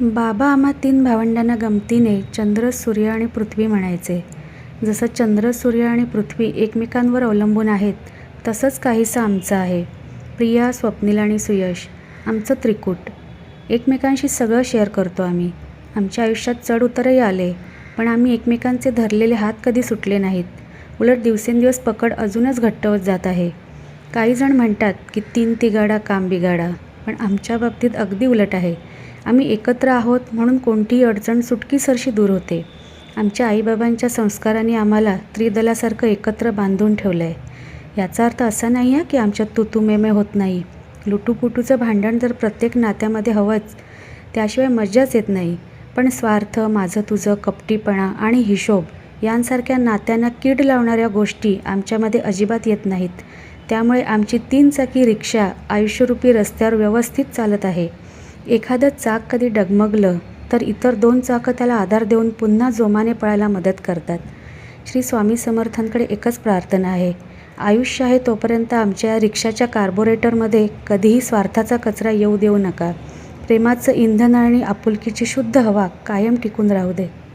बाबा आम्हा तीन भावंडांना गमतीने चंद्र सूर्य आणि पृथ्वी म्हणायचे. जसं चंद्र सूर्य आणि पृथ्वी एकमेकांवर अवलंबून आहेत तसंच काहीसं आमचं आहे. प्रिया स्वप्नील आणि सुयश आमचं त्रिकूट. एकमेकांशी सगळं शेअर करतो आम्ही. आमच्या आयुष्यात चढउतरही आले पण आम्ही एकमेकांचे धरलेले हात कधी सुटले नाहीत. उलट दिवसेंदिवस पकड अजूनच घट्ट होत जात आहे. काहीजण म्हणतात की तीन तिगाडा काम बिगाडा पण आमच्या बाबतीत अगदी उलट आहे. आम्ही एकत्र आहोत म्हणून कोणतीही अडचण सुटकीसरशी दूर होते. आमच्या आईबाबांच्या संस्कारांनी आम्हाला त्रिदलासारखं एकत्र बांधून ठेवलं आहे याचा अर्थ असा नाही आहे की आमच्यात तुतुमेमे होत नाही. लुटूपुटूचं भांडण जर प्रत्येक नात्यामध्ये हवंच त्याशिवाय मज्जाच येत नाही. पण स्वार्थ माझं तुझं कपटीपणा आणि हिशोब यांसारख्या नात्यांना कीड लावणाऱ्या गोष्टी आमच्यामध्ये अजिबात येत नाहीत. त्यामुळे आमची तीन चाकी रिक्षा आयुष्यरूपी रस्त्यावर व्यवस्थित चालत आहे. एखादं चाक कधी डगमगलं तर इतर दोन चाकं त्याला आधार देऊन पुन्हा जोमाने पळायला मदत करतात. श्री स्वामी समर्थांकडे एकच प्रार्थना आहे. आयुष्य आहे तोपर्यंत आमच्या रिक्षाच्या कार्बोरेटरमध्ये कधीही स्वार्थाचा कचरा येऊ देऊ नका. प्रेमाचं इंधन आणि आपुलकीची शुद्ध हवा कायम टिकून राहू दे.